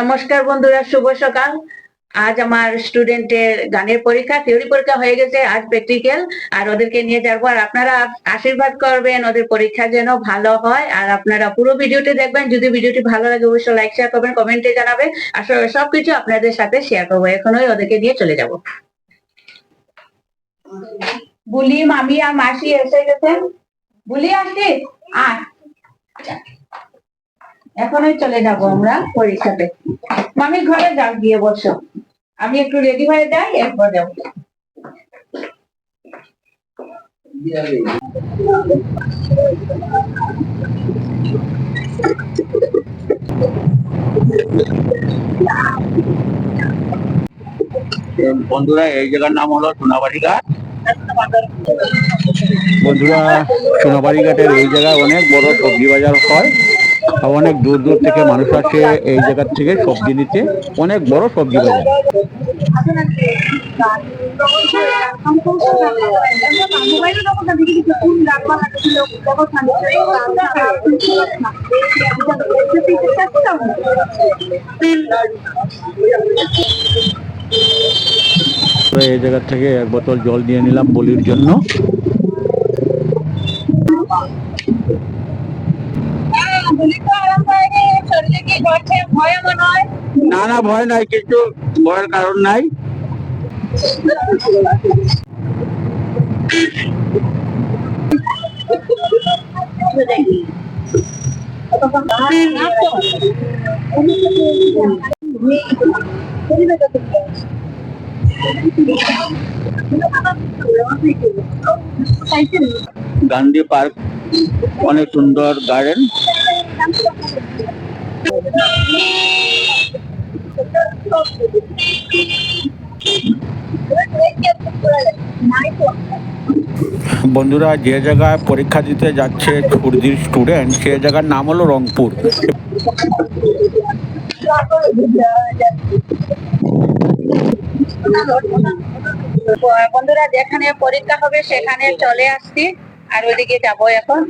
নমস্কার বন্ধুরা, শুভ সকাল। আজ আমার স্টুডেন্টের গানের পরীক্ষা থিওরি পরীক্ষা হয়ে গেছে, আজ প্র্যাকটিক্যাল আর ওদেরকে নিয়ে যাব। আর আপনারা আশীর্বাদ করবেন, ওদের পরীক্ষা যেন ভালো হয়। আর আপনারা পুরো ভিডিওটি দেখবেন, যদি ভিডিওটি ভালো লাগে, অবশ্যই লাইক শেয়ার করবেন কমেন্টে জানাবেন। আসলে সবকিছু আপনাদের সাথে শেয়ার করব। এখনই ওদেরকে নিয়ে চলে যাব। বুলি মামি আর মাসি এসে গেছেন। বুলি আসছি আয় এখনই চলে যাব আমরা পরীক্ষাতে মামি ঘরে যাও, গিয়ে বসো। আমি একটু রেডি হয়ে যাই, এরপর যাব। বন্ধুরা, এই জায়গার নাম হলো সোনাবাড়ি ঘাট। বন্ধুরা সোনাবাড়ি ঘাটের এই জায়গায় অনেক বড় সবজি বাজার হয় অনেক দূর দূর থেকে মানুষ আসে এই জায়গার থেকে সবজি নিতে। অনেক বড় সবজি বাজার। তো এই জায়গা থেকে এক বোতল জল নিয়ে নিলাম বলির জন্য। না না, ভয় নাই, কিছু ভয়ের কারণ নাই। গান্ধী পার্ক, অনেক সুন্দর গার্ডেন। বন্ধুরা, যে জায়গায় পরীক্ষা দিতে যাচ্ছে খুরদির স্টুডেন্ট সে জায়গার নাম হলো রংপুর। বন্ধুরা যেখানে পরীক্ষা হবে সেখানে চলে আসছি। আর ওইদিকে যাব এখন।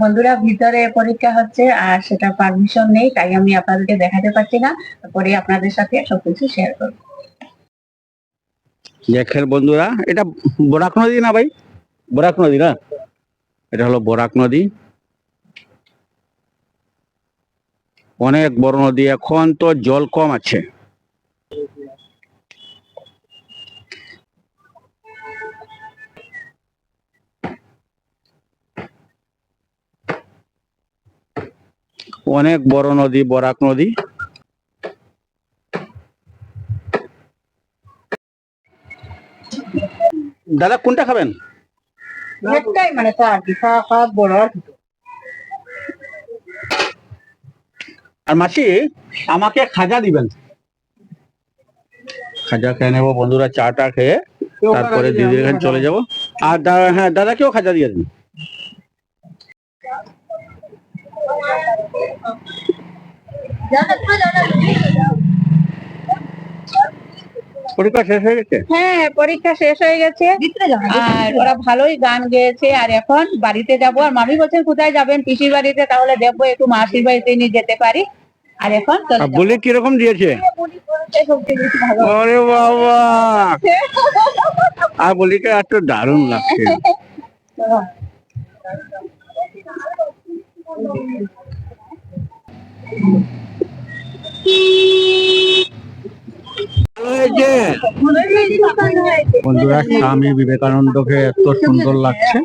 বন্ধুরা, ভিতরে পরীক্ষা হচ্ছে আর সেটা পারমিশন নেই, তাই আমি আপনাদেরকে দেখাতে পারছি না। পরে আপনাদের সাথে সবকিছু শেয়ার করব। দেখেন বন্ধুরা, এটা বরাক নদী না ভাই? বরাক নদী না? এটা হলো বরাক নদী। অনেক বড় নদী এখন তো জল কম আছে। অনেক বড় নদী, বরাক নদী। দাদা, কোনটা খাবেন? একটাই মানে তো আর কি খাওয়া খাওয়া বড় আর কি। আর মাসি আমাকে খাজা দিবেন। খাজা খেয়ে নেব বন্ধুরা চাটা খেয়ে তারপরে দিদির এখানে চলে যাব। আর দা- হ্যাঁ দাদাকেও খাজা দিয়ে দিন। পরীক্ষা শেষ হয়ে গেছে? হ্যাঁ পরীক্ষা শেষ হয়ে গেছে। আর ওরা ভালোই গান গেয়েছে আর এখন বাড়িতে যাব। আর মামি বলছেন কোথায় যাবেন? পিসির বাড়িতে তাহলে দেখব একটু মাসির বাড়িতে নিয়ে যেতে পারি। আর এখন বলি কীরকম দিয়েছে। আরে বাবা। আর বলিটা একটু দারুণ লাগছে। বন্ধুরা স্বামী বিবেকানন্দকে এত সুন্দর লাগছে।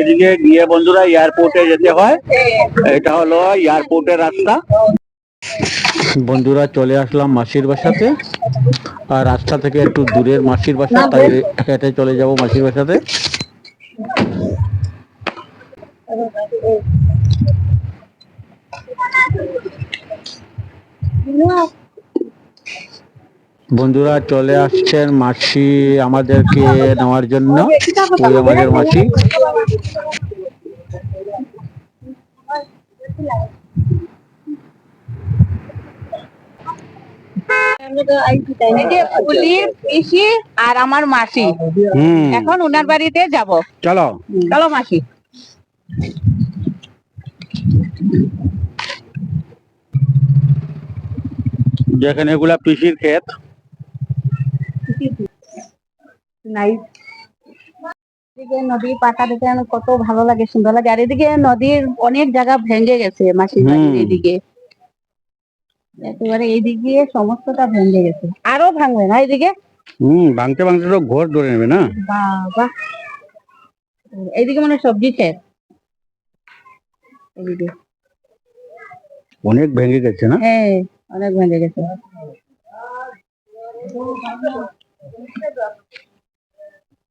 এদিকে গিয়ে বন্ধুরা এয়ারপোর্টে যেতে হয়। এটা হলো এয়ারপোর্টের রাস্তা। বন্ধুরা চলে আসলাম মাসির বাসাতে। আর রাস্তা থেকে একটু দূরের মাসির বাসা, তাই হেঁটে চলে যাব মাসির বাসাতে। বন্ধুরা চলে আসছেন মাসি আমাদেরকে নেওয়ার জন্য। ওই আমাদের মাসি। আর আমার মাসি। এখন উনার বাড়িতে যাব। চলো। চলো মাসি। যেখানে এগুলা পিসির ক্ষেত। নাই। এদিকে নদীর পাটা দেখে আমার কত ভালো লাগে সুন্দর লাগে। আর এদিকে নদীর অনেক জায়গা ভেঙে গেছে মাসির বাড়ির এদিকে। একেবারে এইদিকে সমস্তটা ভেঙে গেছে। আরও ভাঙবে না এদিকে? হুম ভাঙতে ভাঙতে তো ঘর ধরে নেবে না। বাবা। এইদিকে মানে সবজি ক্ষেত। এইদিকে। অনেক ভেঙে গেছে না? হ্যাঁ অনেক ভেঙে গেছে।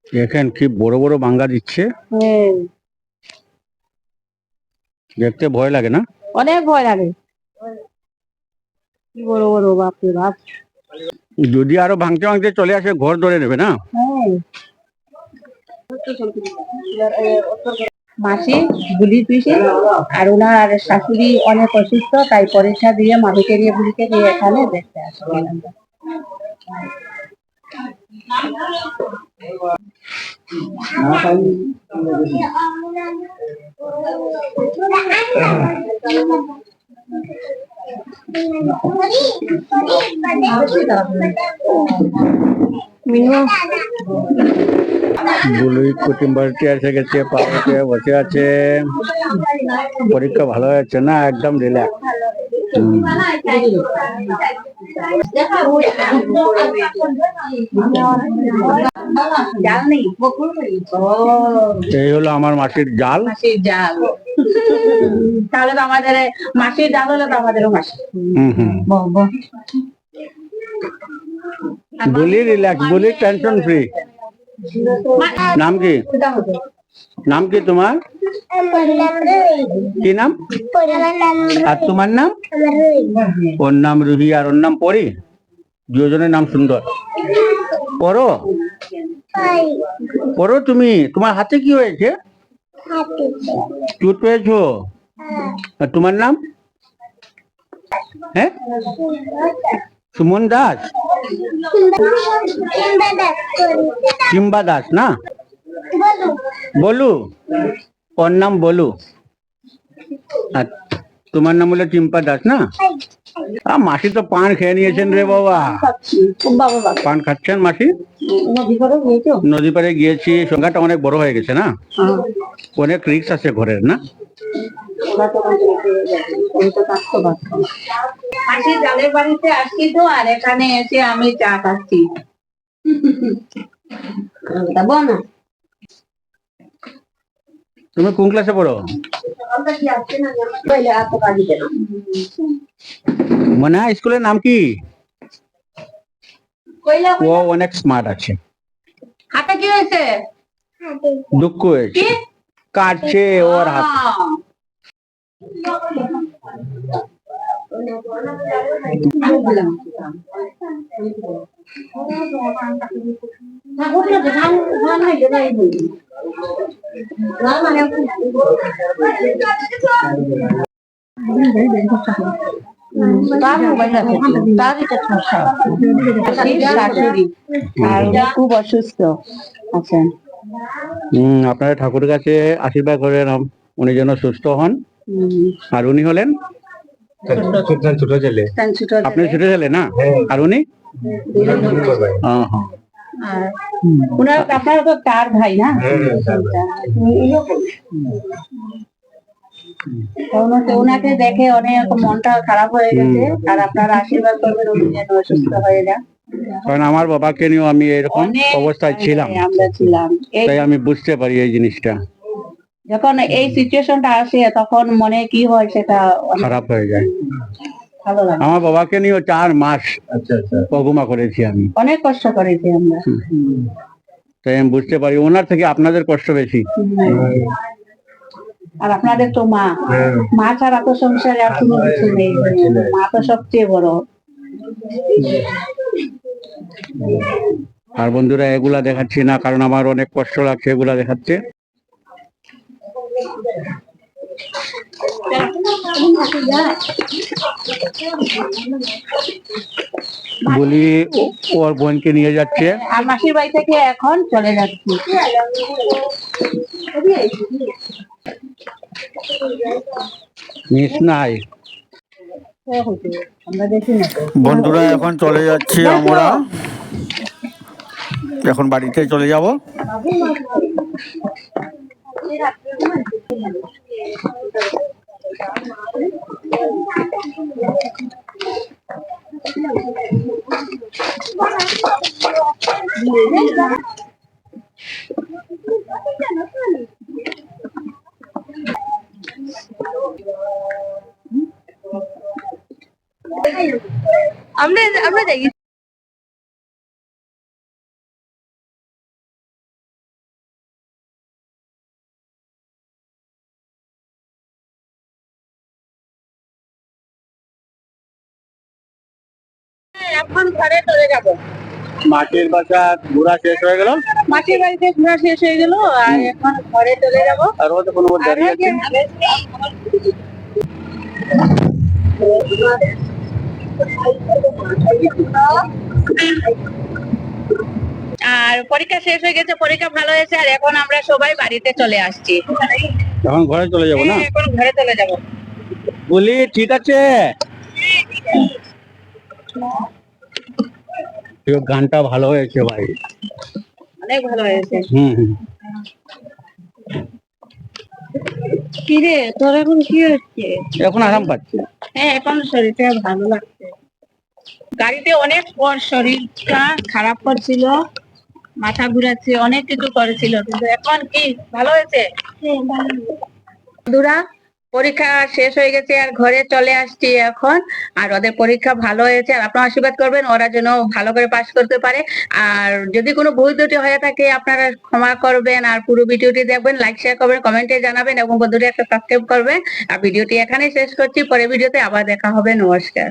দেখেন কি বড় বড় বাঙ্গা দিচ্ছে। দেখতে ভয় লাগে না? অনেক ভয় লাগে। কি বড় বড় বাপরে বাপ। যদি আরও ভাঙতে ভাঙতে চলে আসে ঘর ধরে নেবে না? হ্যাঁ। মাসি গুলি পিসে আর ওনার শাশুড়ি অনেক অসুস্থ তাই পরীক্ষা দিয়ে মামিকে নিয়ে বুড়িকে নিয়ে এখানে দেখতে। মিনু বুলুই কুটুম বাড়িতে এসে গেছে পাড়াতে বসে আছে। পরীক্ষা ভালো হয়েছে না একদম রিল্যাক্স এই হলো আমার মাসির জাল। মাসির জাল। তাহলে তো আমাদের মাসির জাল হলে তো আমাদেরও মাসি। বহ। বুলি রিল্যাক্স বুলি টেনশন ফ্রি নাম কি? নাম কি তোমার? কি নাম? আর তোমার নাম? ওর নাম রুহি আর ওর নাম পরি। দুজনের নাম সুন্দর। পড়ো। পড়ো তুমি। তোমার হাতে কি হয়েছে? চোট পেয়েছ? আর তোমার নাম? হ্যাঁ? সুমন দাস? কিম্বা দাস না? বলু। ওর নাম বলু। আর তোমার নাম হলো চিম্পা দাস না? আ, মাসি তো পান খেয়ে নিয়েছেন রে বাবা। পান খাচ্ছেন মাসি? নদী করে গিয়েছো নদী পাড়ে গিয়েছি সংখ্যাটা অনেক বড় হয়ে গেছে না? অনেক রিক্স আছে ঘরের না? মাসি জালের বাড়িতে আসছি তো আর এখানে এসে আমি চা খাচ্ছি। না। তুমি কোন ক্লাসে পড়ো পहिले এত কাজ দিতে না মানে স্কুলের নাম কি কইলা ও অনেক স্মার্ট আছে হাতে কি হয়েছে দুঃখ হয়েছে কি কাটছে ওর হাত আমি বললাম না তার মোবাইল তার এটা সমস্যা শাশুড়ি আর খুব অসুস্থ আপনারা ঠাকুরের কাছে আশীর্বাদ করে উনি যেন সুস্থ হন। আর উনি হলেন? ছোট ছেলে আপনি ছোট ছেলে না? আর উনি? হ্যাঁ, হ্যাঁ। আর ওনার আপনার তো চার ভাই না? ওনাকে ওনাকে দেখে অনেক মনটা খারাপ হয়ে গেছে আর আপনারা আশীর্বাদ করবেন উনি যেন সুস্থ হয়ে যান। কারণ আমার বাবাকে নিয়েও আমি এরকম অবস্থায় ছিলাম। তাই আমি বুঝতে পারি এই জিনিসটা। যখন এই সিচুয়েশনটা আসে তখন মনে কি হয় সেটা খারাপ হয়ে যায়। আমার বাবাকে নিয়েও চার মাস আচ্ছা আচ্ছা। কগুমা করেছি আমি। অনেক কষ্ট করেছি আমরা। তাই আমি বুঝতে পারি ওনার থেকে আপনাদের কষ্ট বেশি। আর আপনাদের তো মা। মা ছাড়া তো সংসারে আর কোনো কিছু নেই। মা তো সবচেয়ে বড়। আর বন্ধুরা এগুলা দেখাচ্ছি না কারণ আমার অনেক কষ্ট লাগছে এগুলা দেখাচ্ছে। বলি ওর বোনকে নিয়ে যাচ্ছে। আর মাসির বাড়ি থেকে এখন চলে যাচ্ছি। মিস নাই। বন্ধুরা এখন চলে যাচ্ছি আমরা। এখন বাড়িতে চলে যাব। আমরা আমরা যাই এখন ঘরে চলে যাব। মাটির বাসা ঘোরা শেষ হয়ে গেল? মাসির বাড়িতে ঘোরা শেষ হয়ে গেল আর এখন ঘরে চলে যাব। আর কোনো দাঁড়িয়ে আছে? আর পরীক্ষা শেষ হয়ে গেছে পরীক্ষা ভালো হয়েছে আর এখন আমরা সবাই বাড়িতে চলে আসছি। এখন ঘরে চলে যাব না? হ্যাঁ, এখন ঘরে চলে যাব। বলি ঠিক আছে? প্রিয়, গানটা ভালো হয়েছে ভাই। অনেক ভালো হয়েছে। হুম হুম। কিরে তোর এখন কি হচ্ছে? এখন আরাম পাচ্ছি। হ্যাঁ এখন শরীরটা ভালো লাগছে। গাড়িতে অনেক পর শরীরটা খারাপ করছিল মাথা ঘুরাচ্ছে অনেক কিছু করেছিল কিন্তু এখন কি? ভালো হয়েছে? বন্ধুরা পরীক্ষা শেষ হয়ে গেছে আর ঘরে চলে আসছি এখন। আর ওদের পরীক্ষা ভালো হয়েছে আর আপনারা আশীর্বাদ করবেন, ওরা যেন ভালো করে পাশ করতে পারে। আর যদি কোনো ভুল ত্রুটি হয়ে থাকে, আপনারা ক্ষমা করবেন আর পুরো ভিডিওটি দেখবেন লাইক শেয়ার করবেন কমেন্টে জানাবেন এবং বন্ধুরা একটা সাবস্ক্রাইব করবেন। আর ভিডিওটি এখানেই শেষ করছি পরে ভিডিওতে আবার দেখা হবে, নমস্কার।